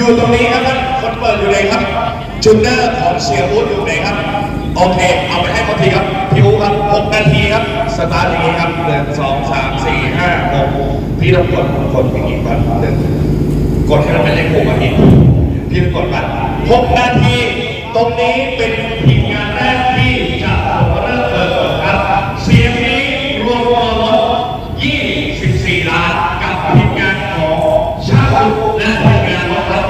อยู่ตรงนี้ครับท่านคนเปิดอยู่ไหนครับจูเนอร์ของเสียอู๊ดอยู่ไหนครับ โอเค เอาไปให้หมดทีครับพี่อู๊ดครับหกนาทีครับ สตาร์ทอย่างนี้ครับหนึ่งสองสามสี่ห้าหกพี่ต้องกดกดอย่างนี้ก่อนหนึ่งกดให้มันเป็นเลขหกอะพี่พี่ต้องกดมาหกนาที ตรงนี้เป็นทีมงานแรกที่จะเริ่มเปิดครับ เสียงนี้รวมตัวรถ24ล้านกับทีมงานของชาติและทีมงานของ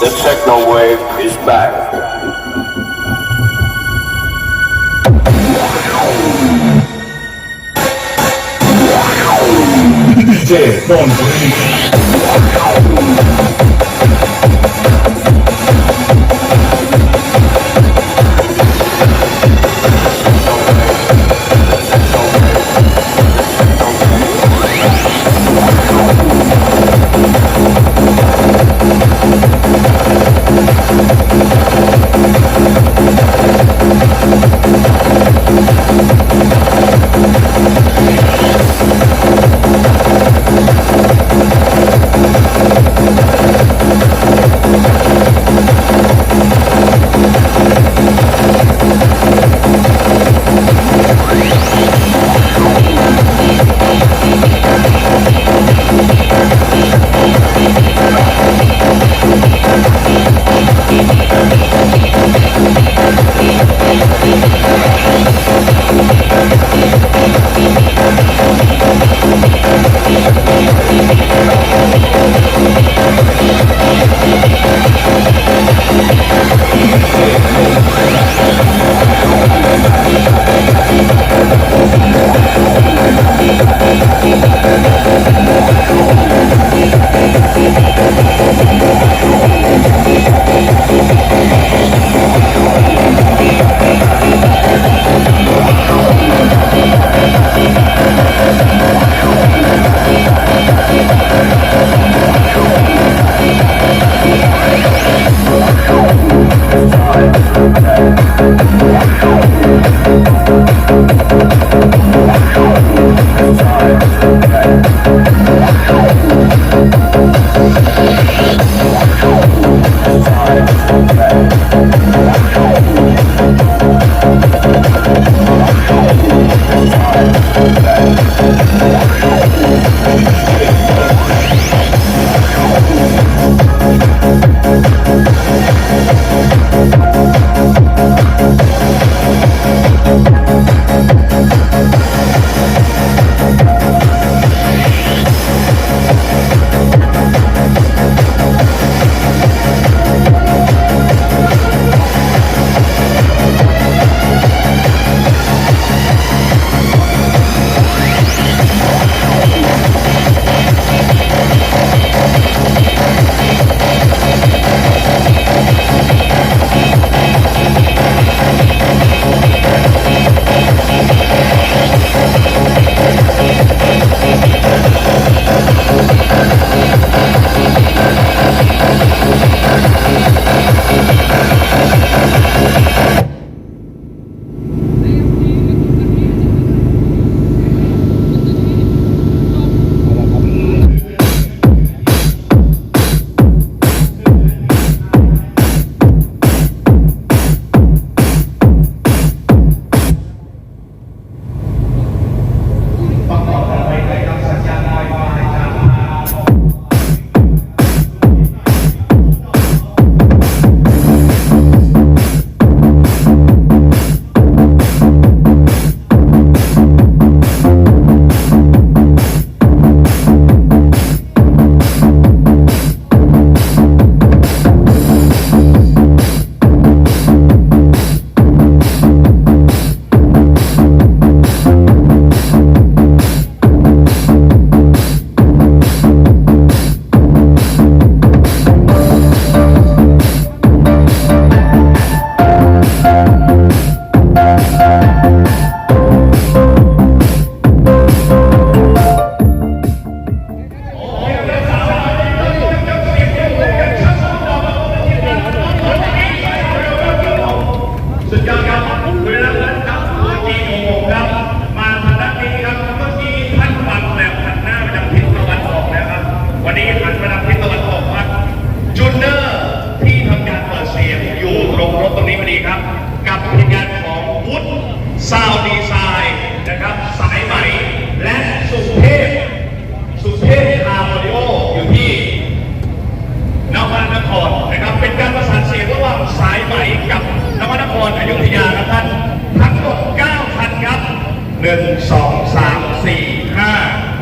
The techno wave is back. DJ Don Breeze.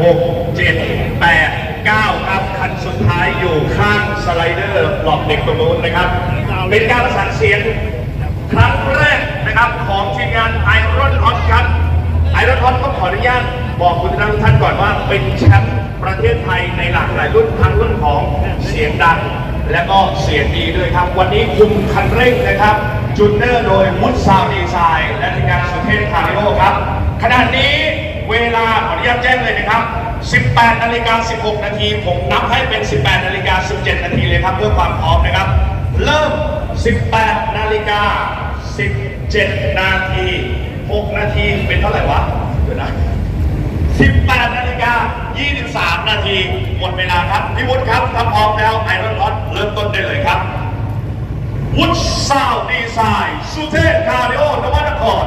5 6 7 8 9ครับคันสุดท้ายอยู่ข้างสไลเดอร์หลอกเด็กตรงนู้นนะครับ เป็นการประสานเสียงครั้งแรกนะครับของทีมงานไอรอนฮอตครับไอรอนฮอตต้องขออนุญาตบอกคุณทุกท่านก่อนว่าเป็นแชมป์ประเทศไทยในหลากหลายรุ่นทั้งรุ่นของเสียงดังและก็เสียงดีด้วยครับ วันนี้คุมคันเร่งนะครับ จูนเนอร์โดยมุดซาวดีไซน์และทีมงานสุเทพคาริโอครับขณะนี้ เวลาขออนุญาตแจ้งเลยนะครับ 18 นาฬิกา 16 นาที ผมนับให้เป็น 18 นาฬิกา 17 นาทีเลยครับ เพื่อความพร้อมนะครับ เริ่ม 18 นาฬิกา 17 นาที 6 นาทีเป็นเท่าไหร่วะ เดี๋ยวนะ 18 นาฬิกา 23 นาที หมดเวลาครับ พี่วุฒิครับ ถ้าพร้อมแล้วไอรอนฮอตเริ่มต้นได้เลยครับ วุฒิซาวดีไซน์ สุเทพคาริโอนวัตกร